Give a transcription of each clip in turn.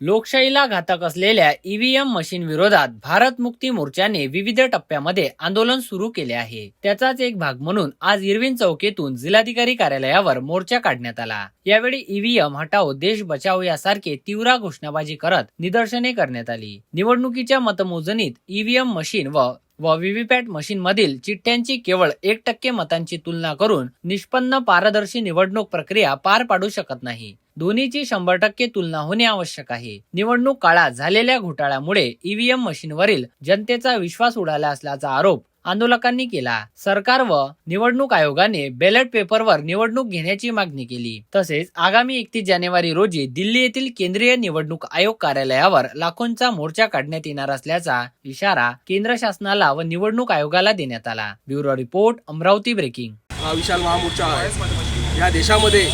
लोकशाहीला घातक असलेल्या ईव्हीएम मशीन विरोधात भारत मुक्ती मोर्चाने विविध टप्प्यामध्ये आंदोलन सुरू केले आहे. त्याचाच एक भाग म्हणून आज इरविन चौकीतून जिल्हाधिकारी कार्यालयावर मोर्चा काढण्यात आला. यावेळी ईव्हीएम हटाओ देश बचाओ यासारखे तीव्र घोषणाबाजी करत निदर्शने करण्यात आली. निवडणुकीच्या मतमोजणीत ईव्हीएम मशीन व व व्हीव्हीपॅट मशीन मधील चिठ्ठ्यांची केवळ एक टक्के मतांची तुलना करून निष्पन्न पारदर्शी निवडणूक प्रक्रिया पार पाडू शकत नाही. दोन्हीची शंभर टक्के तुलना होणे आवश्यक आहे. निवडणूक काळात झालेल्या घोटाळ्यामुळे ईव्हीएम मशीनवरील जनतेचा विश्वास उडाला असल्याचा आरोप आंदोलकांनी केला. सरकार व निवडणूक आयोगाने बॅलेट पेपरवर निवडणूक घेण्याची मागणी केली. तसेच आगामी एकतीस जानेवारी रोजी दिल्ली येथील केंद्रीय निवडणूक आयोग कार्यालयावर लाखोंचा मोर्चा काढण्यात येणार असल्याचा इशारा केंद्र शासनाला व निवडणूक आयोगाला देण्यात आला. Bureau report Amravati breaking. हा विशाल महामोर्चा या देशामध्ये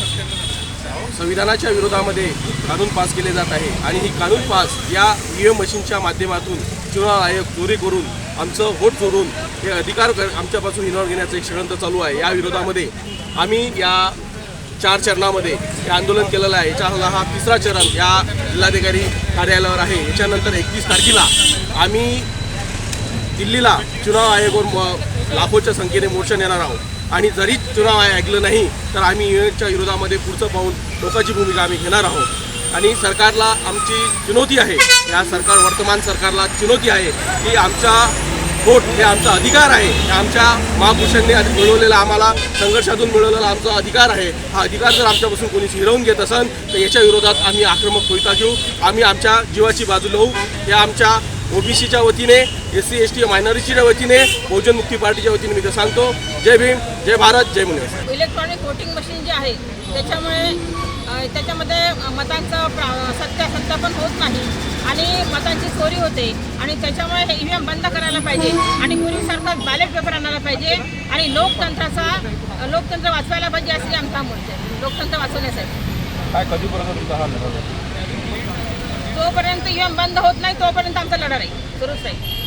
संविधानाच्या विरोधामध्ये कानून पास केले जात आहे. आणि ही कानून पास या ई एम मशीनच्या माध्यमातून चुनाव आयोग चोरी करून आमचं व्होट चोरून हे अधिकार कर- आमच्यापासून हिरावून घेण्याचं एक षडयंत्र चालू आहे. या विरोधामध्ये आम्ही या चार चरणामध्ये हे आंदोलन केलेलं आहे. याच्याला हा तिसरा चरण या जिल्हाधिकारी कार्यालयावर आहे. याच्यानंतर एकतीस तारखेला आम्ही दिल्लीला चुनाव आयोगावर लाखोच्या संख्येने मोर्चा नेणार आहोत. आणि जरी चुनाव ऐकलं नाही तर आम्ही युएनच्या विरोधामध्ये पुढचं पाहून टोकाची भूमिका आम्ही घेणार आहोत. आणि सरकारला आमची चुनौती आहे. या सरकार वर्तमान सरकारला चुनौती आहे की आमचा वोट हे आमचा अधिकार आहे. हे आमच्या महापुरुषांनी मिळवलेला आम्हाला संघर्षातून मिळवलेला आमचा अधिकार आहे. हा अधिकार जर आमच्यापासून कोणी हिरवून घेत असेल तर याच्या विरोधात आम्ही आक्रमक भूमिका घेऊ. आम्ही आमच्या जीवाची बाजू लावू. या आमच्या ओबीसीच्या वतीने एस सी एस टी मायनॉरिटीच्या वतीने बहुजन मुक्ती पार्टीच्या वतीने मी ते सांगतो. जय भीम जय भारत जय मुनेश्वर इलेक्ट्रॉनिक वोटिंग मशीन जे आहे त्याच्यामुळे त्याच्यामध्ये मतांचं प्रा- सत्यासत्यापन होत नाही आणि मतांची चोरी होते आणि त्याच्यामुळे हे ईव्हीएम बंद करायला पाहिजे आणि पूर्वीसारखं बॅलेट पेपर आणायला पाहिजे आणि लोकतंत्राचा लोकतंत्र वाचवायला पाहिजे असे आमचा मोर्चा आहे. लोकतंत्र वाचवण्यासाठी. काय कधीपर्यंत तुमचा हा लढा जोपर्यंत ईव्हीएम बंद होत नाही तोपर्यंत आमचा लढा राहील. सुरूच राहील.